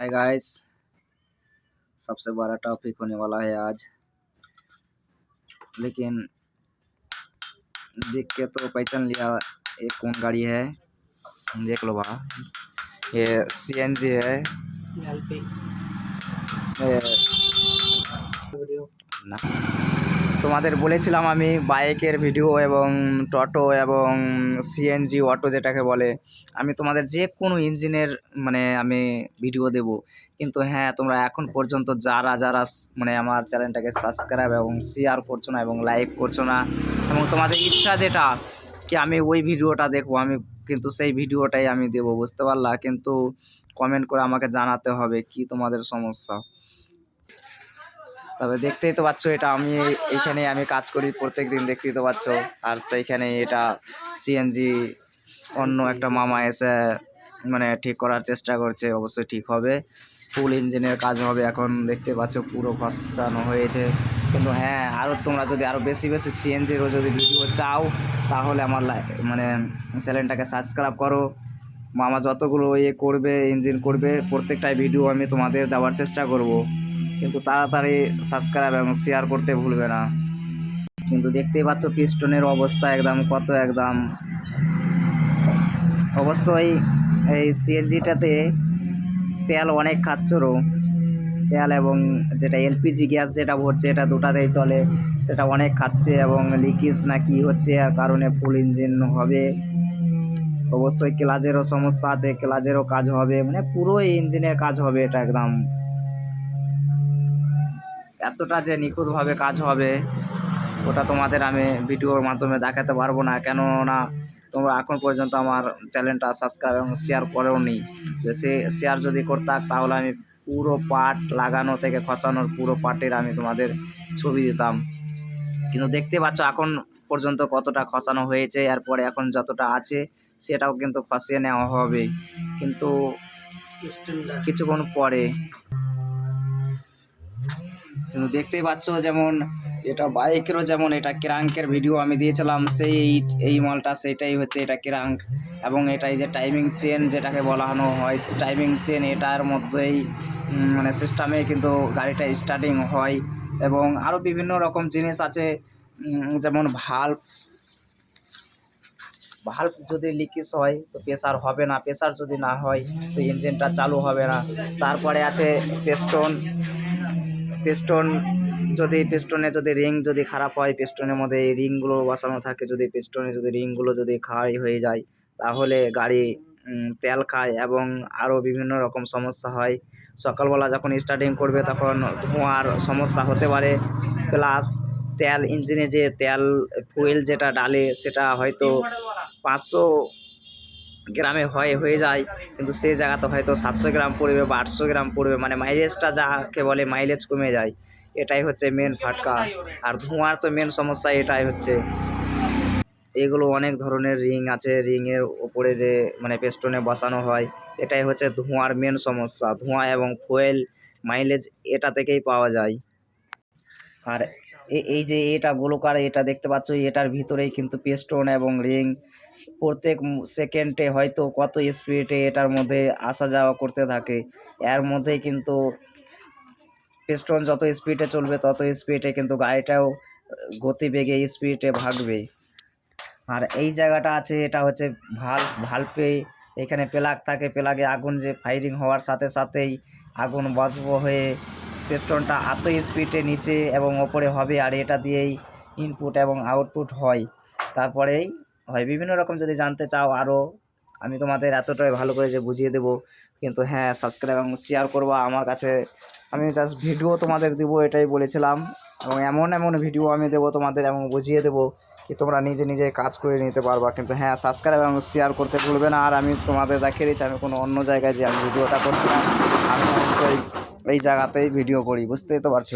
Hi guys सबसे बड़ा topic होने वाला है आज। लेकिन देख के तो पहचान लिया ये कौन गाड़ी है? देख लो भा ये सीएनजी है। ये না তোমাদের বলেছিলাম আমি বাইকের ভিডিও এবং টোটো এবং সিএনজি অটো যেটাকে বলে, আমি তোমাদের যে কোনো ইঞ্জিনের মানে আমি ভিডিও দেব। কিন্তু হ্যাঁ তোমরা এখন পর্যন্ত যারা যারা মানে আমার চ্যানেলটাকে সাবস্ক্রাইব এবং শেয়ার করছ না এবং লাইক করছ না, এবং তোমাদের ইচ্ছা যেটা কি আমি ওই ভিডিওটা দেখব, আমি কিন্তু সেই ভিডিওটাই আমি দেবো, বুঝতে পারলা? কিন্তু কমেন্ট করে আমাকে জানাতে হবে কি তোমাদের সমস্যা। তবে দেখতেই তো পাচ্ছ এটা আমি এইখানে আমি কাজ করি প্রত্যেক দিন দেখতেই তো পাচ্ছ। আর সেইখানে এটা সিএনজি অন্য একটা মামা এসে মানে ঠিক করার চেষ্টা করছে, অবশ্যই ঠিক হবে। ফুল ইঞ্জিনের কাজ হবে এখন, দেখতে পাচ্ছ পুরো ফসানো হয়েছে। কিন্তু হ্যাঁ আরও তোমরা যদি আরও বেশি বেশি সিএনজিরও যদি ভিডিও চাও, তাহলে আমার মানে চ্যানেলটাকে সাবস্ক্রাইব করো। মামা যতগুলো ইয়ে করবে ইঞ্জিন করবে, প্রত্যেকটাই ভিডিও আমি তোমাদের দেওয়ার চেষ্টা করব। কিন্তু তাড়াতাড়ি সাবস্ক্রাইব এবং শেয়ার করতে ভুলবে না। কিন্তু দেখতেই পাচ্ছ পিস্টনের অবস্থা একদম কত একদম। অবশ্যই এই সিএনজিটাতে তেল অনেক খাচ্ছরও তেল এবং যেটা এলপিজি গ্যাস যেটা ভরছে এটা দুটাতেই চলে। সেটা অনেক খাচ্ছে এবং লিকেজ না কি হচ্ছে আর কারণে ফুল ইঞ্জিন হবে। অবশ্যই ক্লাজেরও সমস্যা আছে ক্লাজেরও কাজ হবে। মানে পুরো ইঞ্জিনের কাজ হবে এটা একদম। এতটা যে নিখুঁতভাবে কাজ হবে ওটা তোমাদের আমি ভিডিওর মাধ্যমে দেখাতে পারব না। কেননা তোমরা এখন পর্যন্ত আমার চ্যানেলটা সাবস্ক্রাইব এবং শেয়ার করেও নি সে শেয়ার যদি করতাম তাহলে আমি পুরো পার্ট লাগানো থেকে খসানোর পুরো পার্টের আমি তোমাদের ছবি দিতাম। কিন্তু দেখতে পাচ্ছ এখন পর্যন্ত কতটা খসানো হয়েছে এরপরে এখন যতটা আছে সেটাও কিন্তু খসিয়ে নেওয়া হবে। কিন্তু কিছুক্ষণ পরে কিন্তু দেখতেই পাচ্ছ যেমন এটা বাইকেরও যেমন এটা ক্রাঙ্কের ভিডিও আমি দিয়েছিলাম, সেই এই- মালটা সেটাই হচ্ছে এটা ক্রাঙ্ক। এবং এটাই যে টাইমিং চেন যেটাকে বলানো হয় টাইমিং চেন এটার মধ্যেই মানে সিস্টেমে কিন্তু গাড়িটা স্টার্টিং হয়। এবং আরও বিভিন্ন রকম জিনিস আছে যেমন ভাল্ব ভাল্ব যদি লিকেজ হয়, তো প্রেসার হবে না। প্রেসার যদি না হয়, তো ইঞ্জিনটা চালু হবে না। তারপরে আছে পেস্টন পিস্টন যদি পিস্টনে যদি রিং যদি খারাপ হয় পিস্টনের মধ্যে এই রিংগুলো বসানো থাকে, যদি পিস্টনে যদি রিংগুলো যদি খাই হয়ে যায়, তাহলে গাড়ি তেল খায় এবং আরও বিভিন্ন রকম সমস্যা হয়। সকালবেলা যখন স্টার্টিং করবে তখন ধোঁয়ার সমস্যা হতে পারে প্লাস তেল ইঞ্জিনে যে তেল ফুয়েল যেটা ডালে, সেটা হয়তো পাঁচশো গ্রামে হয়, হয়ে যায়। কিন্তু সেই জায়গাতে হয়তো সাতশো গ্রাম পড়বে বা আটশো গ্রাম পড়বে। মানে মাইলেজটা যাকে বলে মাইলেজ কমে যায়। এটাই হচ্ছে মেন ফাটকা। আর ধোঁয়ার তো মেন সমস্যা এটাই হচ্ছে। এগুলো অনেক ধরনের রিং আছে। রিংয়ের ওপরে যে মানে পেস্টনে বসানো হয়, এটাই হচ্ছে ধোঁয়ার মেন সমস্যা। ধোঁয়া এবং ফুয়েল মাইলেজ এটা থেকেই পাওয়া যায়। আর এই যে এটা গোলকার এটা দেখতে পাচ্ছ, এটার ভিতরেই কিন্তু পেস্টন এবং রিং প্রত্যেক সেকেন্ডে হয়তো কত স্পিডে এটার মধ্যে আসা যাওয়া করতে থাকে। এর মধ্যেই কিন্তু পিস্টন যত স্পিডে চলবে, তত স্পিডে কিন্তু গাড়িটাও গতিবেগে স্পিডে ভাগবে। আর এই জায়গাটা আছে, এটা হচ্ছে ভালো, ভালপে, এখানে প্লাগ থাকে, প্লাগে আগুন যে ফায়ারিং হওয়ার সাথে সাথেই আগুন বাষ্প হয়ে পিস্টনটা এত স্পিডে নিচে এবং ওপরে হবে, আর এটা দিয়েই ইনপুট এবং আউটপুট হয়। তারপরেই হয়, বিভিন্ন রকম যদি জানতে চাও আরও আমি তোমাদের এতটাই ভালো করে যে বুঝিয়ে দেবো। কিন্তু হ্যাঁ সাবস্ক্রাইব এবং শেয়ার করবা আমার কাছে। আমি জাস্ট ভিডিও তোমাদের দিব, এটাই বলেছিলাম। এবং এমন এমন ভিডিও আমি দেবো তোমাদের এবং বুঝিয়ে দেবো কি তোমরা নিজে নিজে কাজ করে নিতে পারবা। কিন্তু হ্যাঁ সাবস্ক্রাইব এবং শেয়ার করতে ভুলবে না। আর আমি তোমাদের দেখিয়ে দিচ্ছি, আমি কোনো অন্য জায়গায় যে আমি ভিডিওটা করছিলাম আমি অবশ্যই এই জায়গাতেই ভিডিও করি, বুঝতেই তো পারছ?